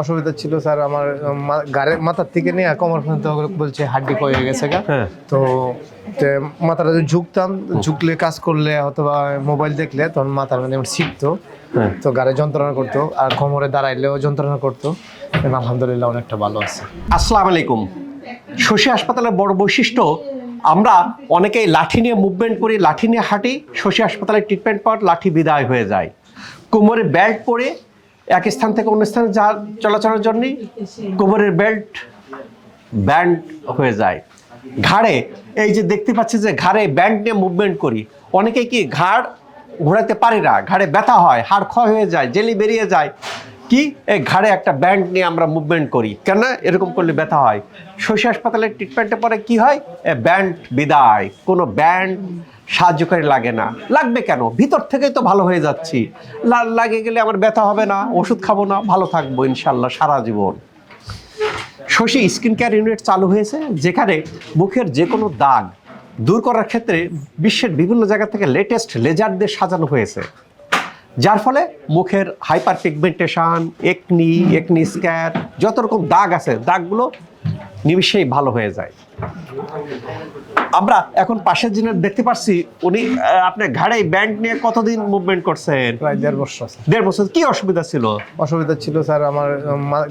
অসুবিধা ছিল স্যার আমার গাড়ির মাথার থেকে নিয়ে কোমর পর্যন্ত বলছে হাড্ডি কয়ে গেছে গা। হ্যাঁ। তো মাথাটা যদি ঝুঁকতাম ঝুঁকলে কাজ করলে অথবা মোবাইল দেখলে তখন মাথার মানে শিখতো হ্যাঁ। তো গাড়ি যন্ত্রণা করতো আর কোমরে দাঁড়াইলেও যন্ত্রণা করতো। এখন আলহামদুলিল্লাহ অনেকটা ভালো আছে। আসসালাম আলাইকুম। শশী হাসপাতালের বড় বৈশিষ্ট্য আমরা অনেকেই লাঠি নিয়ে মুভমেন্ট করি লাঠি নিয়ে হাঁটি শশী হাসপাতালে ট্রিটমেন্ট পাওয়ার লাঠি বিদায় হয়ে যায়। কোমরে বেল্ট পরে এক স্থান থেকে অন্য স্থানে যা চলাচলের জন্যে কোমরের বেল্ট ব্যান্ড হয়ে যায়। ঘাড়ে, এই যে দেখতে পাচ্ছি যে ঘাড়ে ব্যান্ড নিয়ে মুভমেন্ট করি। অনেকে কি ঘাড় ঘোরাতে পারি না, ঘাড়ে ব্যথা হয়, হাড় ক্ষয় হয়ে যায়, জেলি বেরিয়ে যায়। কি? এই ঘাড়ে একটা ব্যান্ড নিয়ে আমরা মুভমেন্ট করি। কেন এরকম করলে ব্যথা হয়। শশী হাসপাতালের ট্রিটমেন্টের পরে কি হয়? এ ব্যান্ড বিদায়। কোনো ব্যান্ড সাহায্যকারী লাগে না। লাগবে কেন? ভিতর থেকেই তো ভালো হয়ে যাচ্ছি। লা- লাগে গেলে আমার ব্যথা হবে না, ওষুধ খাব না, ভালো থাকব ইনশাল্লাহ সারা জীবন। শশী স্কিন কেয়ার ইউনিট চালু হয়েছে, যেখানে মুখের যে কোনো দাগ দূর করার ক্ষেত্রে বিশ্বের বিভিন্ন জায়গা থেকে লেটেস্ট লেজার দিয়ে সাজানো হয়েছে। যার ফলে মুখের hyper pigmentation acne acne scar যত রকম দাগ আছে দাগগুলো নিমিষেই ভালো হয়ে যায়। আমরা এখন পাশের যিনি দেখতে পাচ্ছি উনি আহ, আপনার ঘাড়ে ব্যান্ড নিয়ে কতদিন মুভমেন্ট করছেন? প্রায় দেড় বছর দেড় বছর কি অসুবিধা ছিল? অসুবিধা ছিল স্যার আমার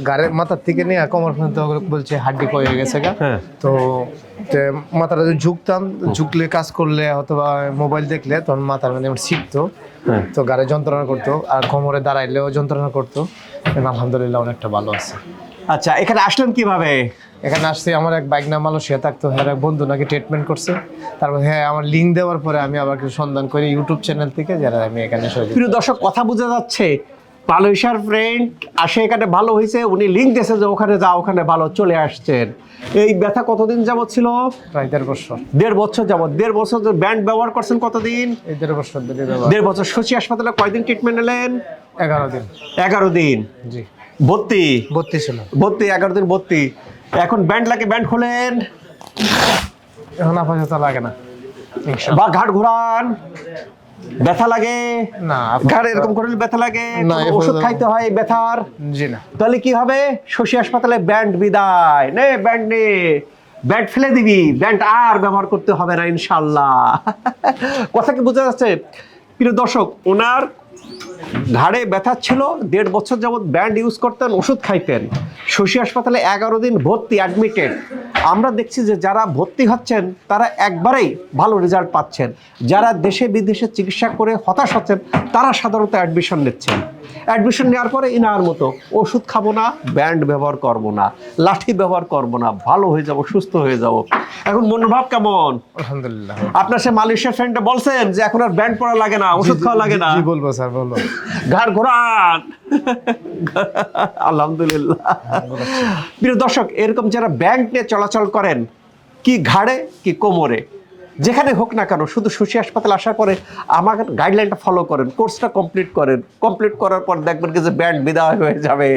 গাড়ির মাথার থেকে নিয়ে কোমর পর্যন্ত বলছে হাড্ডি কয়ে গেছে গা। হ্যাঁ। তো মাথাটা যদি ঝুঁকতাম ঝুঁকলে কাজ করলে অথবা মোবাইল দেখলে তখন মাথার মানে শিখতো হ্যাঁ। তো গাড়ি যন্ত্রণা করতো আর কোমরে দাঁড়াইলেও যন্ত্রণা করতো। আলহামদুলিল্লাহ অনেকটা ভালো আছে। আচ্ছা এখানে আসলেন কীভাবে? এখানে আসছি আমার এক বাইক নাম মালয়েশিয়া থাকতো হ্যাঁ এক বন্ধু নাকি ট্রিটমেন্ট করছে। তারপর হ্যাঁ আমার লিঙ্ক দেওয়ার পরে আমি আবার কিছু সন্ধান করি ইউটিউব চ্যানেল থেকে যারা আমি এখানে প্রিয় দর্শক কথা বোঝা যাচ্ছে মালয়েশিয়ার ফ্রেন্ড আসে এখানে ভালো হয়েছে উনি লিঙ্ক দিয়েছে যে ওখানে যা ওখানে ভালো চলে আসছেন। এই ব্যথা কতদিন যাবত ছিল? প্রায় দেড় বছর। দেড় বছর যাবত দেড় বছর ব্যান্ড ব্যবহার করছেন কতদিন? এই দেড় বছর দেড় বছর। শশী হাসপাতালে কয়দিন ট্রিটমেন্ট নিলেন? এগারো দিন। এগারো দিন। জি। ভর্তি ভর্তি ছিল। ভর্তি এগারো দিন ভর্তি এখন ব্যান্ড লাগে ব্যান্ড খোলেন। এখন আপাতত লাগে না। বা ঘাট ঘোরান। ব্যথা লাগে? না ঘাড় এরকম করলে ব্যথা লাগে? না, ওষুধ খাইতে হয় ব্যথার? জি না। তাহলে কি হবে? শশী হাসপাতালে ব্যান্ড বিদায়। নে ব্যান্ড নে। ব্যান্ড ফেলে দিবি। ব্যান্ড আর ব্যবহার করতে হবে না ইনশাল্লাহ। কথা কি বোঝা যাচ্ছে? প্রিয় দর্শক ওনার ঘাড়ে ব্যথা ছিল দেড় বছর যাবত ব্যান্ড ইউজ করতেন ওষুধ খাইতেন। শশী হাসপাতালে এগারো দিন ভর্তি অ্যাডমিটেড আমরা দেখছি যে যারা ভর্তি হচ্ছেন তারা একবারেই ভালো রেজাল্ট পাচ্ছেন। যারা দেশে বিদেশে চিকিৎসা করে হতাশ হচ্ছেন তারা সাধারণত অ্যাডমিশন নিচ্ছেন। অ্যাডমিশন নেওয়ার পরে ইনার মতো ওষুধ খাব না ব্যান্ড ব্যবহার করব না লাঠি ব্যবহার করব না ভালো হয়ে যাব সুস্থ হয়ে যাব। এখন মনোভাব কেমন? আলহামদুলিল্লাহ। আপনার সে মালয়েশিয়ার ফ্রেন্ডটা বলছেন যে এখন আর ব্যান্ড পড়া লাগে না ওষুধ খাওয়া লাগে না। বলব স্যার বলব। ঘাড় ঘোরান আলহামদুলিল্লাহ। প্রিয় দর্শক এরকম যারা ব্যাংক নিয়ে চলাচল করেন কি ঘাড়ে কি কোমরে যেখানে হোক না কেন শুধু শশী হাসপাতাল আসার পরে আমার গাইডলাইনটা ফলো করেন কোর্সটা কমপ্লিট করেন কমপ্লিট করার পর দেখবেন কি যে ব্যান্ড বিদায় হয়ে যাবে।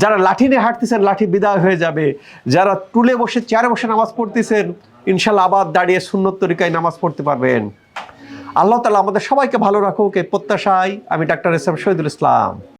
যারা লাঠি নিয়ে হাঁটতেছেন লাঠি বিদায় হয়ে যাবে। যারা টুলে বসে চেয়ারে বসে নামাজ পড়তেছেন ইনশাল্লাহ আবার দাঁড়িয়ে সুন্নত তরিকায় নামাজ পড়তে পারবেন। আল্লাহ তালা আমাদের সবাইকে ভালো রাখুক এই প্রত্যাশায় আমি doctor S M Shahidul Islam.